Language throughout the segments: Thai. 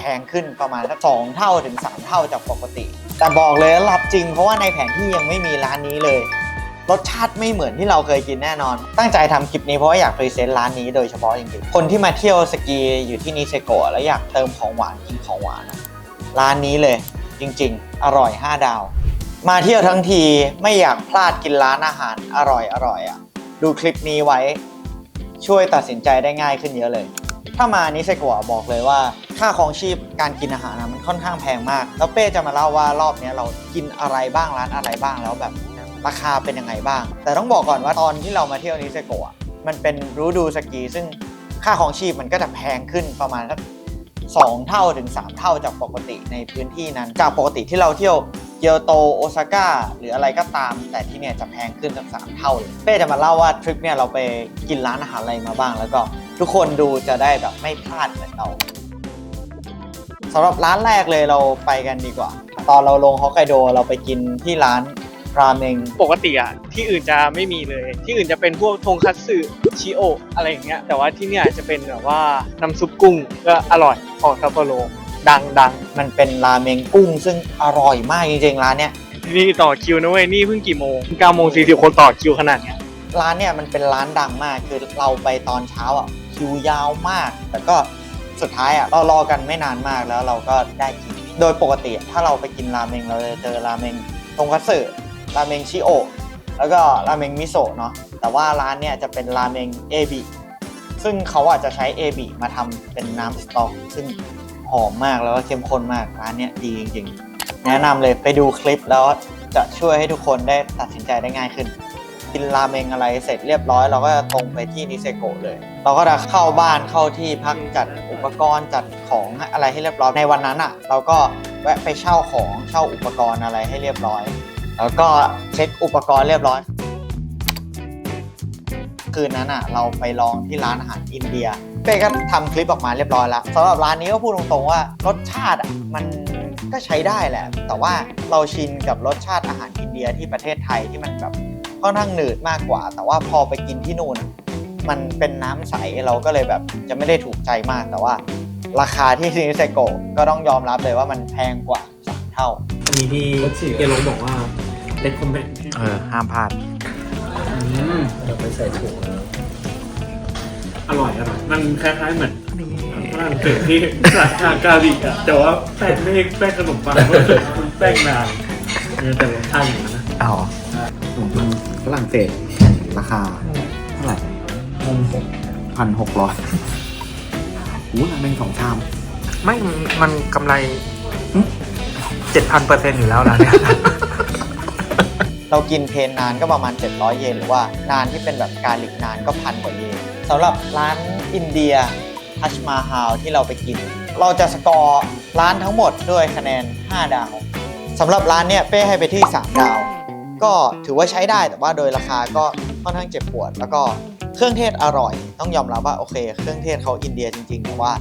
แพงขึ้นประมาณสักสองเท่าถึง 3 เท่าจากปกติ แต่บอกเลยรับจริงเพราะว่าในแผนที่ยังไม่มีร้านนี้เลย รสชาติไม่เหมือนที่เราเคยกินแน่นอน ตั้งใจทำคลิปนี้เพราะว่าอยากพรีเซนต์ร้านนี้โดยเฉพาะจริงๆคนที่มาเที่ยวสกีอยู่ที่นิเซโกะแล้วอยากเติมของหวานกินของหวานร้านนี้เลยจริง ๆ อร่อย 5 ดาว มาเที่ยวทั้งทีไม่อยากพลาดกินร้านอาหารอร่อยอร่อยๆอะ ดูคลิปนี้ไว้ช่วยตัดสินใจได้ง่ายขึ้นเยอะเลย ถ้ามานิเซโกะบอกเลยว่า ค่าของชีพการกินอาหารนะมันค่อนข้างแพงมาก แล้วเป้จะมาเล่าว่ารอบเนี้ยเรากินอะไรบ้างร้านอะไรบ้างแล้วแบบราคาเป็นยังไงบ้าง แต่ต้องบอกก่อนว่าตอนที่เรามาเที่ยวนิเซโกะมันเป็นฤดูสกี ซึ่งค่าของชีพมันก็จะแพงขึ้นประมาณสักสองเท่าถึง 3 เท่าจากปกติในพื้นที่นั้น จากปกติที่เราเที่ยวเกียวโตโอซาก้าหรืออะไรก็ตาม แต่ที่เนี่ยจะแพงขึ้นสักสามเท่าเลยเป้จะมาเล่าว่าทริปเนี่ยเราไปกินร้านอาหารอะไรมาบ้าง แล้วก็ทุกคนดูจะได้แบบไม่พลาดเหมือนเรา สำหรับร้านแรกเลยเราไปกันดีกว่า ตอนเราลงฮอกไกโดเราไปกินที่ร้านราเมงปกติอะที่อื่นจะไม่มีเลย ที่อื่นจะเป็นพวกทงคัตสึชิโอะอะไรอย่างเงี้ยแต่ว่าที่เนี่ยจะเป็นแบบว่าน้ำซุปกุ้งก็อร่อยของซัปโปโรดังดังมันเป็นราเมงกุ้งซึ่งอร่อยมากจริงๆร้านเนี้ยนี่ต่อคิวนะเว้ยนี่เพิ่งกี่โมง9โมง40คนต่อคิวขนาดเนี้ยร้านเนี่ยมันเป็นร้านดังมากคือเราไปตอนเช้าอะคิวยาวมาก แต่ก็ สุดท้ายอะเรารอกันไม่นานมากแล้วเราก็ได้กิน โดยปกติถ้าเราไปกินราเมงเราจะเจอราเมงทงคัตสึราเมงชิโอะแล้วก็ราเมงมิโซะเนาะแต่ว่าร้านเนี่ยจะเป็นราเมงเอบิซึ่งเขาอาจจะใช้เอบิมาทำเป็นน้ำสต๊อก ซึ่งหอมมากแล้วก็เข้มข้นมากร้านเนี้ยดีจริงๆ แนะนำเลยไปดูคลิปแล้วจะช่วยให้ทุกคนได้ตัดสินใจได้ง่ายขึ้น กินราเมงอะไรเสร็จเรียบร้อย เราก็จะตรงไปที่นิเซโกะเลย เราก็จะเข้าบ้านเข้าที่พักจัด ปกรณ์จัดของอะไรให้เรียบร้อยในวันนั้นอะ เราก็แวะไปเช่าของเช่าอุปกรณ์อะไรให้เรียบร้อย แล้วก็เช็คอุปกรณ์เรียบร้อย คืนนั้นอะ เราไปลองที่ร้านอาหารอินเดีย เป้ก็ทำคลิปออกมาเรียบร้อยแล้วสำหรับร้านนี้ก็พูดตรงๆว่ารสชาติอะมันก็ใช้ได้แหละ แต่ว่าเราชินกับรสชาติอาหารอินเดียที่ประเทศไทยที่มันแบบค่อนข้างหนืดมากกว่า แต่ว่าพอไปกินที่นู่นอะ มันเป็นน้ำใสเราก็เลยแบบจะไม่ได้ถูกใจมากแต่ว่า ราคาที่ซินิเซโกะก็ต้องยอมรับเลยว่ามันแพงกว่าสามเท่าอันนี้ที่เกลงบอกว่าเล็กคอมเมนต์เออห้ามพลาดเดี๋ยวไปใส่ถุงอร่อยอร่อยมันคล้ายๆเหมือนฝรั่งเศสที่สาขากาลิกอะแต่ว่าแป้งไม่ใช่แป้งขนมปังมันเป็นแป้งนานเออแต่รสชาติอย่างนั้นนะอ๋อขนมปังฝรั่งเศสราคาเท่าไหร่ งงผมพันหกร้อยอู้ราเมงสองชาม ไม่มันกำไรเจ็ดพันเปอร์เซ็นต์อยู่แล้วนะเนี่ย เรากินเพนนานก็ประมาณ 700 เยนหรือว่านานที่เป็นแบบกาลิกนานก็พันกว่าเยนสำหรับร้านอินเดียทัชมาฮาลที่เราไปกิน เราจะสกอร์ร้านทั้งหมดด้วยคะแนน 5 ดาวสำหรับร้านเนี้ยเป้ให้ไปที่ 3 ดาว ก็ถือว่าใช้ได้แต่ว่าโดยราคาก็ค่อนข้างเจ็บปวดแล้วก็ เครื่องเทศอร่อย ต้องยอมรับว่าโอเค เครื่องเทศเขาอินเดียจริงๆแต่ว่า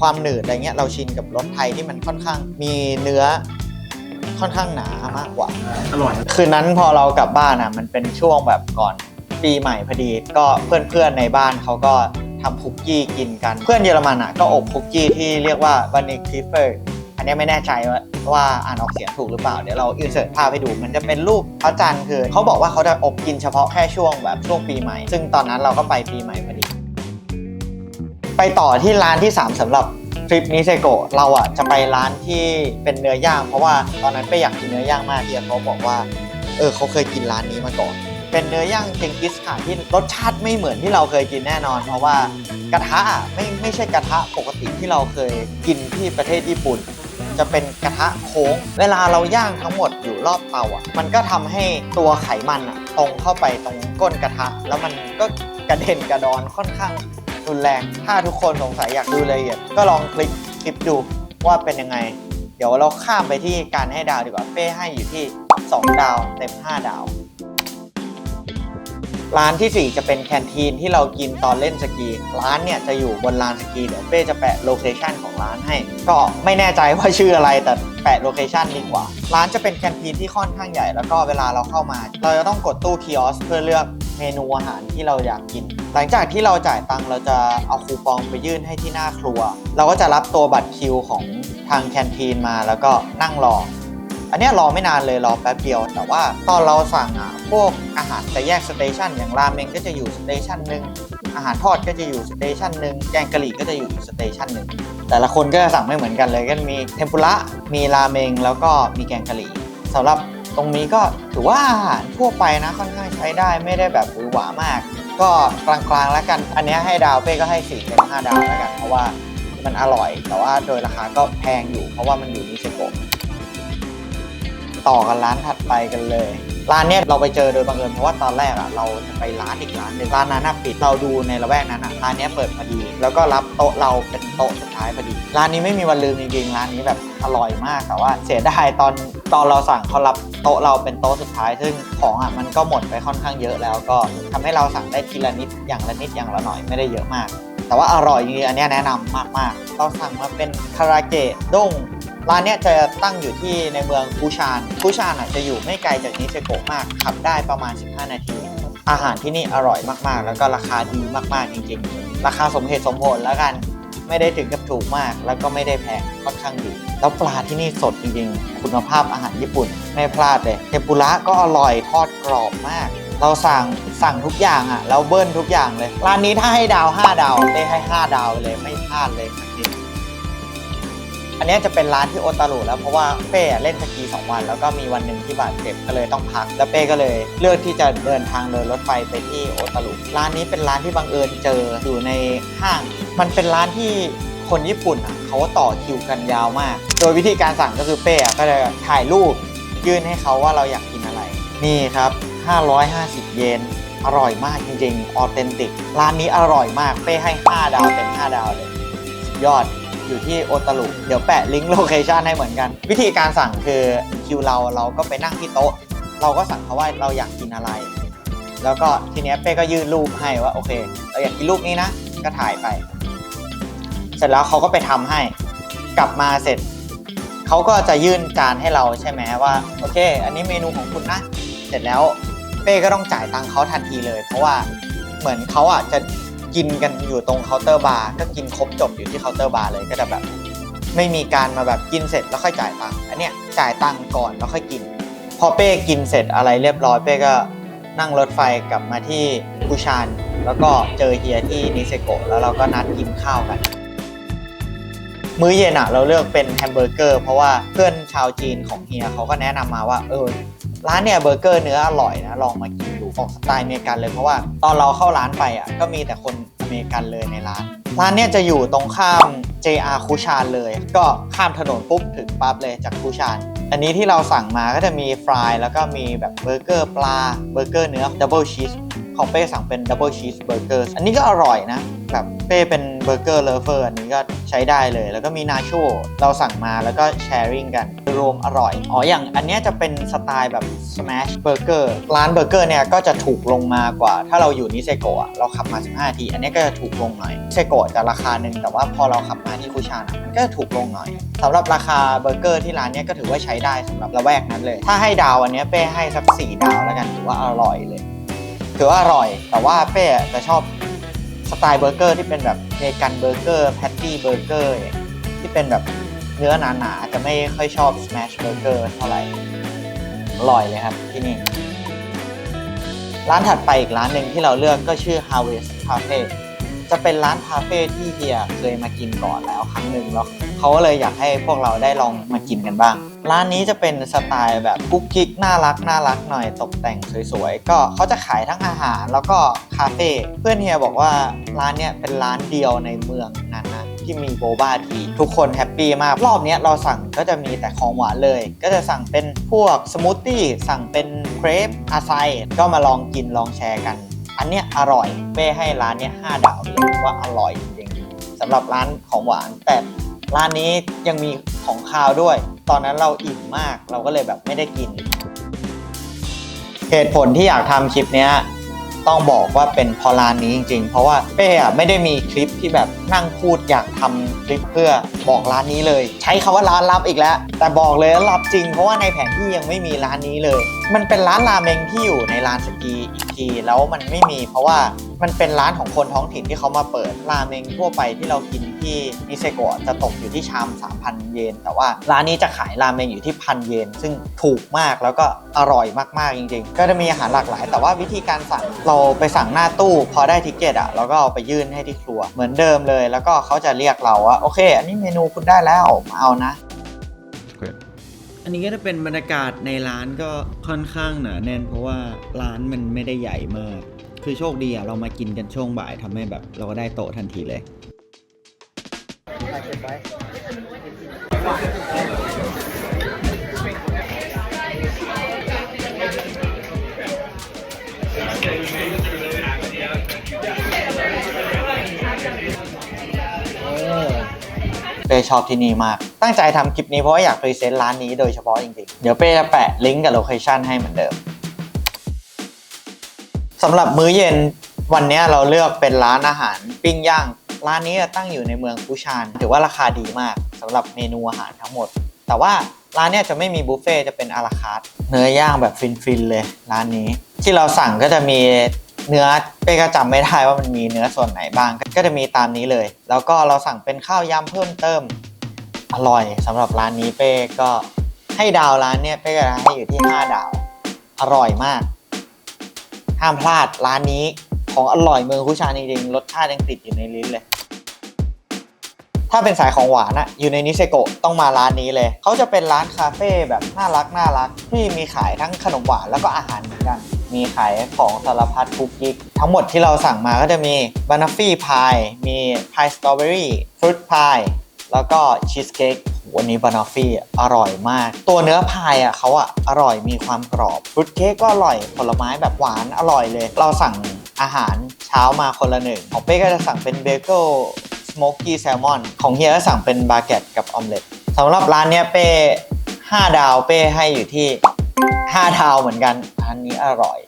ความหนืดอะไรเงี้ยเราชินกับรสไทยที่มันค่อนข้างมีเนื้อค่อนข้างหนามากกว่า อร่อย คืนนั้นพอเรากลับบ้านอะมันเป็นช่วงแบบก่อนปีใหม่พอดี ก็เพื่อนๆในบ้านเขาก็ทำคุกกี้กินกัน เพื่อนเยอรมันอะก็อบคุกกี้ที่เรียกว่าบานิคิเฟอร์ อันนี้ไม่แน่ใจว่าว่าอ่านออกเสียงถูกหรือเปล่า เดี๋ยวเราอินเสิร์ตภาพให้ดู มันจะเป็นรูปพระจันทร์คือเขาบอกว่าเขาจะอบกินเฉพาะแค่ช่วงแบบช่วงปีใหม่ ซึ่งตอนนั้นเราก็ไปปีใหม่พอดี ไปต่อที่ร้านที่ 3สำหรับทริปนิเซโกะเราอะจะไปร้านที่เป็นเนื้อย่าง เพราะว่าตอนนั้นไปอยากกินเนื้อย่างมากที่เขาบอกว่า เออเขาเคยกินร้านนี้มาก่อน เป็นเนื้อย่างเจงกิสข่านที่รสชาติไม่เหมือนที่เราเคยกินแน่นอน เพราะว่ากระทะไม่ไม่ใช่กระทะปกติที่เราเคยกินที่ประเทศญี่ปุ่น จะเป็นกระทะโค้ง เวลาเราย่างทั้งหมดอยู่รอบเตาอะ มันก็ทำให้ตัวไขมันอะตรงเข้าไปตรงก้นกระทะ แล้วมันก็กระเด็นกระดอนค่อนข้างรุนแรง ถ้าทุกคนสงสัยอยากดูรายละเอียด ก็ลองคลิกคลิปดูว่าเป็นยังไง เดี๋ยวเราข้ามไปที่การให้ดาวดีกว่า เป้ให้อยู่ที่ 2 ดาวเต็ม 5 ดาว ร้านทีสี่ 4 จะเป็นแคนทีนที่เรากินตอนเล่นสกี ร้านเนี่ยจะอยู่บนลานสกี เดี๋ยวเป้จะแปะโลเคชันของร้านให้ ก็ไม่แน่ใจว่าชื่ออะไรแต่แปะโลเคชันดีกว่า ร้านจะเป็นแคนทีนที่ค่อนข้างใหญ่ แล้วก็เวลาเราเข้ามา เราจะต้องกดตู้คีออสเพื่อเลือกเมนูอาหารที่เราอยากกิน หลังจากที่เราจ่ายตังค์เราจะเอาคูปองไปยื่นให้ที่หน้าครัว เราก็จะรับตัวบัตรคิวของทางแคนทีนมาแล้วก็นั่งรออันนี้รอไม่นานเลยรอแป๊บเดียว แต่ว่าตอนเราสั่งอะ พวกอาหารจะแยกสเตชันอย่างราเมงก็จะอยู่สเตชันหนึ่งอาหารทอดก็จะอยู่สเตชันหนึ่งแกงกะหรี่ก็จะอยู่อีกสเตชันหนึ่งแต่ละคนก็จะสั่งไม่เหมือนกันเลยก็มีเทมปุระมีราเมงแล้วก็มีแกงกะหรี่สำหรับตรงนี้ก็ถือว่าอาหารทั่วไปนะค่อนข้างใช้ได้ไม่ได้แบบหวือหวามาก ก็กลางๆแล้วกัน อันนี้ให้ดาวเป้ก็ให้4เต็ม5ดาวแล้วกัน เพราะว่ามันอร่อย แต่ว่าโดยราคาก็แพงอยู่ เพราะว่ามันอยู่นิเซโกะต่อกันร้านถัดไปกันเลย ร้านเนี้ยเราไปเจอโดยบังเอิญเพราะว่าตอนแรกอะเราจะไปร้านอีกร้านหนึ่งร้านนั้นน่ะปิดเราดูในละแวกนั้นอะร้านเนี้ยเปิดพอดี แล้วก็รับโต๊ะเราเป็นโต๊ะสุดท้ายพอดี ร้านนี้ไม่มีวันลืมจริงๆร้านนี้แบบอร่อยมากแต่ว่าเสียดายตอนตอนเราสั่งเขารับโต๊ะเราเป็นโต๊ะสุดท้าย ซึ่งของอะมันก็หมดไปค่อนข้างเยอะแล้วก็ทำให้เราสั่งได้ทีละนิดอย่างละนิดอย่างละหน่อยไม่ได้เยอะมาก แต่ว่าอร่อยจริงๆอันนี้แนะนำมากๆเราสั่งมาเป็นคาราเกะด้ง ร้านเนี้ยจะตั้งอยู่ที่ในเมืองคูชานคูชานอะจะอยู่ไม่ไกลจากนิเซโกะมากขับได้ประมาณ 15 นาที อาหารที่นี่อร่อยมากๆ แล้วก็ราคาดีมากๆจริง ๆ ราคาสมเหตุสมผลแล้วกัน ไม่ได้ถึงกับถูกมาก แล้วก็ไม่ได้แพงค่อนข้างดี แล้วปลาที่นี่สดจริงๆ คุณภาพอาหารญี่ปุ่นไม่พลาดเลยเทมปุระก็อร่อยทอดกรอบมาก เราสั่งสั่งทุกอย่างอะแล้วเบิ้ลทุกอย่างเลยร้านนี้ถ้าให้ดาว 5 ดาวเต้ให้ 5 ดาวเลยไม่พลาดเลยจริง อันนี้จะเป็นร้านที่โอตารุแล้วเพราะว่าเป้เล่นสกี2วัน แล้วก็มีวันหนึ่งที่บาดเจ็บก็เลยต้องพัก แล้วเป้ก็เลยเลือกที่จะเดินทางโดยรถไฟไปที่โอตารุร้านนี้เป็นร้านที่บังเอิญเจออยู่ในห้าง มันเป็นร้านที่คนญี่ปุ่นอะเขาต่อคิวกันยาวมาก โดยวิธีการสั่งก็คือเป้ก็จะถ่ายรูปยื่นให้เขาว่าเราอยากกินอะไร นี่ครับ 550 เยนอร่อยมากจริงๆออเทนติก ร้านนี้อร่อยมาก เป้ให้ 5 ดาวเต็ม 5 ดาวเลย สุดยอด อยู่ที่โอตารุเดี๋ยวแปะลิงก์โลเคชันให้เหมือนกัน วิธีการสั่งคือคิวเราเราก็ไปนั่งที่โต๊ะ เราก็สั่งเขาว่าเราอยากกินอะไร แล้วก็ทีเนี้ยเป้ก็ยื่นรูปให้ว่าโอเค เราอยากกินรูปนี้นะ ก็ถ่ายไป เสร็จแล้วเขาก็ไปทำให้ กลับมาเสร็จเขาก็จะยื่นจานให้เราใช่ไหมว่าโอเค อันนี้เมนูของคุณนะ เสร็จแล้วเป้ก็ต้องจ่ายตังค์เขาทันทีเลย เพราะว่าเหมือนเขาอะจะ กินกันอยู่ตรงเคาน์เตอร์บาร์ก็กินครบจบอยู่ที่เคาน์เตอร์บาร์เลยก็จะแบบ ไม่มีการมาแบบกินเสร็จแล้วค่อยจ่ายตังค์อันเนี้ยจ่ายตังค์ก่อนแล้วค่อยกิน พอเป้กินเสร็จอะไรเรียบร้อยเป้ก็นั่งรถไฟกลับมาที่ปูชาน แล้วก็เจอเฮียที่นิเซโกะแล้วเราก็นัดกินข้าวกัน มื้อเย็นอะเราเลือกเป็นแฮมเบอร์เกอร์เพราะว่าเพื่อนชาวจีนของเฮียเขาก็แนะนำมาว่าเออร้านเนี่ยเบอร์เกอร์เนื้ออร่อยนะลองมากินดู ออกสไตล์อเมริกันเลยเพราะว่าตอนเราเข้าร้านไปอะก็มีแต่คนอเมริกันเลยในร้าน ร้านเนี่ยจะอยู่ตรงข้าม JR คูชานเลย ก็ข้ามถนนปุ๊บถึงปั๊บเลยจากคูชานอันนี้ที่เราสั่งมาก็จะมีฟรายแล้วก็มีแบบเบอร์เกอร์ปลาเบอร์เกอร์เนื้อดับเบิลชีสของเป้สั่งเป็นดับเบิลชีสเบอร์เกอร์อันนี้ก็อร่อยนะ แบบเป้เป็นเบอร์เกอร์เลเฟอร์อันนี้ก็ใช้ได้เลย แล้วก็มีนาโชเราสั่งมาแล้วก็แชร์ริงกันรวมอร่อย อ๋ออย่างอันเนี้ยจะเป็นสไตล์แบบ smash burger ร้านเบอร์เกอร์เนี่ยก็จะถูกลงมากว่า ถ้าเราอยู่นิเซโกะเราขับมา 15นาที อันนี้ก็จะถูกลงหน่อยนิเซโกะจะราคาหนึ่งแต่ว่าพอเราขับมาที่คุชานะมันก็จะถูกลงหน่อยสำหรับราคาเบอร์เกอร์ที่ร้านเนี้ยก็ถือว่าใช้ได้สำหรับละแวกนั้นเลย ถ้าให้ดาวอันเนี้ยเป้ให้สักสี่ดาวแล้วกันถือว่าอร่อยเลยถือว่าอร่อย แต่ว่าเป้จะชอบ สไตล์เบอร์เกอร์ที่เป็นแบบเมกันเบอร์เกอร์แพตตี้เบอร์เกอร์ที่เป็นแบบเนื้อหนาๆจะไม่ค่อยชอบสแมชเบอร์เกอร์เท่าไหร่อร่อยเลยครับที่นี่ ร้านถัดไปอีกร้านหนึ่งที่เราเลือกก็ชื่อ Harvest Cafe จะเป็นร้านคาเฟ่ที่เฮียเคยมากินก่อนแล้วครั้งหนึ่งแล้วเขาก็เลยอยากให้พวกเราได้ลองมากินกันบ้าง ร้านนี้จะเป็นสไตล์แบบกุ๊กกิ๊กน่ารักน่ารักหน่อยตกแต่งสวยๆ ก็เขาจะขายทั้งอาหารแล้วก็คาเฟ่เพื่อนเฮียบอกว่าร้านเนี้ยเป็นร้านเดียวในเมืองนั้นนะที่มีโบบ้าทีทุกคนแฮปปี้มาก รอบนี้เราสั่งก็จะมีแต่ของหวานเลย ก็จะสั่งเป็นพวกสมูทตี้สั่งเป็นเครปอาไซก็มาลองกินลองแชร์กัน อันเนี้ยอร่อยเป้ให้ร้านเนี้ยห้าดาวเลยว่าอร่อยจริงๆสำหรับร้านของหวาน แต่ร้านนี้ยังมีของคาวด้วย ตอนนั้นเราอิ่มมากเราก็เลยแบบไม่ได้กิน เหตุผลที่อยากทำคลิปเนี้ย ต้องบอกว่าเป็นพอร้านนี้จริง ๆ เพราะว่าเป้อะไม่ได้มีคลิปที่แบบนั่งพูดอยากทำคลิปเพื่อบอกร้านนี้เลย ใช้คำว่าร้านลับอีกแล้ว แต่บอกเลยลับจริง เพราะว่าในแผนที่ยังไม่มีร้านนี้เลย มันเป็นร้านราเมงที่อยู่ในลานสกีอีกทีแล้วมันไม่มีเพราะว่า มันเป็นร้านของคนท้องถิ่นที่เขามาเปิดราเมงทั่วไปที่เรากินที่นิเซโกะจะตกอยู่ที่ชาม 3,000 เยน แต่ว่าร้านนี้จะขายราเมงอยู่ที่พันเยน ซึ่งถูกมากแล้วก็อร่อยมากๆจริง ๆ ก็จะมีอาหารหลากหลาย แต่ว่าวิธีการสั่งเราไปสั่งหน้าตู้พอได้ทิเกตอะเราก็เอาไปยื่นให้ที่ครัวเหมือนเดิมเลย แล้วก็เขาจะเรียกเราว่าโอเค อันนี้เมนูคุณได้แล้วมาเอานะอันนี้ก็จะเป็นบรรยากาศในร้านก็ค่อนข้างหนาแน่นเพราะว่าร้านมันไม่ได้ใหญ่มาก คือโชคดีอะเรามากินกันช่วงบ่ายทำให้แบบเราก็ได้โต๊ะทันทีเลยเป้ชอบที่นี่มาก ตั้งใจทำคลิปนี้เพราะว่าอยากพรีเซนต์ร้านนี้โดยเฉพาะจริงๆ เดี๋ยวเป้จะแปะลิงก์กับโลเคชันให้เหมือนเดิม สำหรับมื้อเย็นวันนี้เราเลือกเป็นร้านอาหารปิ้งย่าง ร้านนี้ตั้งอยู่ในเมืองปูชาน ถือว่าราคาดีมากสำหรับเมนูอาหารทั้งหมด แต่ว่าร้านนี้จะไม่มีบุฟเฟ่จะเป็นอาราคาร์ทเนื้อย่างแบบฟินๆเลยร้านนี้ ที่เราสั่งก็จะมีเนื้อเป้ก็จำไม่ได้ว่ามันมีเนื้อส่วนไหนบ้างก็จะมีตามนี้เลย แล้วก็เราสั่งเป็นข้าวยำเพิ่มเติมอร่อยสำหรับร้านนี้เป้ก็ให้ดาวร้านเนี้ยเป้ก็ให้อยู่ที่ 5 ดาว อร่อยมาก ห้ามพลาดร้านนี้ของอร่อยเมืองคุชานจริงๆรสชาติยังติดอยู่ในลิ้นเลย ถ้าเป็นสายของหวานอะอยู่ในนิเซโกะต้องมาร้านนี้เลยเขาจะเป็นร้านคาเฟ่แบบน่ารักน่ารักที่มีขายทั้งขนมหวานแล้วก็อาหารเหมือนกัน มีขายของสารพัดคุกกิ๊กทั้งหมดที่เราสั่งมาก็จะมีบานาฟี่พายมีพายสตรอเบอรี่ฟรุตพายแล้วก็ชีสเค้ก วันนี้บานาฟี่อร่อยมาก ตัวเนื้อพายอะเขาอะอร่อยมีความกรอบฟรุตเค้กก็อร่อยผลไม้แบบหวานอร่อยเลย เราสั่งอาหารเช้ามาคนละหนึ่ง ของเป้ก็จะสั่งเป็นเบเกิลสโมกกี้แซลมอนของเฮียก็สั่งเป็นบาเกตกับออมเล็ตสำหรับร้านเนี้ยเป้5 ดาวเป้ให้อยู่ที่ 5 ดาวเหมือนกันร้านนี้อร่อย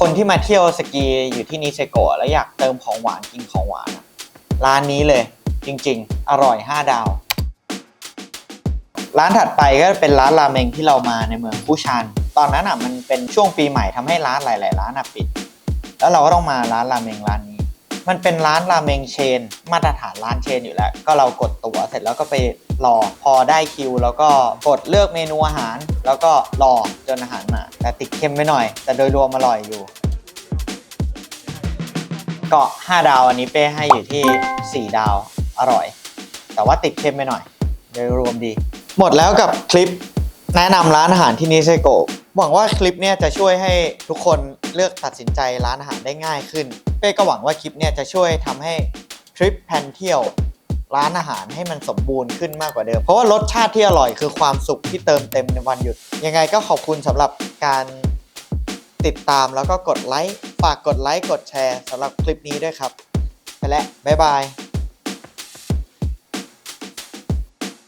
คนที่มาเที่ยวสกีอยู่ที่นิเซโกะแล้วอยากเติมของหวานกินของหวาน ร้านนี้เลยจริงๆ อร่อย 5 ดาว ร้านถัดไปก็เป็นร้านราเมงที่เรามาในเมืองปูชานตอนนั้นอะมันเป็นช่วงปีใหม่ทำให้ร้านหลาย ๆ ร้านอะปิด แล้วเราก็ต้องมาร้านราเมงร้านนี้ มันเป็นร้านราเมงเชน มาตรฐานร้านเชนอยู่แล้ว ก็เรากดตั๋วเสร็จแล้วก็ไปรอพอได้คิว แล้วก็กดเลือกเมนูอาหาร แล้วก็รอจนอาหารมาแต่ติดเค็มไปหน่อย แต่โดยรวมอร่อยอยู่ก็5ดาวอันนี้เป้ให้อยู่ที่ 4 ดาวอร่อย แต่ว่าติดเค็มไปหน่อย โดยรวมดี หมดแล้วกับคลิปแนะนำร้านอาหารที่นิเซโกะหวังว่าคลิปเนี้ยจะช่วยให้ทุกคนเลือกตัดสินใจร้านอาหารได้ง่ายขึ้น เป้ก็หวังว่าคลิปเนี้ยจะช่วยทำให้ทริปแพนเที่ยวร้านอาหารให้มันสมบูรณ์ขึ้นมากกว่าเดิม เพราะว่ารสชาติที่อร่อยคือความสุขที่เติมเต็มในวันหยุด ยังไงก็ขอบคุณสำหรับการติดตามแล้วก็กดไลค์ ฝากกดไลค์ กดแชร์สำหรับคลิปนี้ด้วยครับ ไปแล้วบ๊ายบาย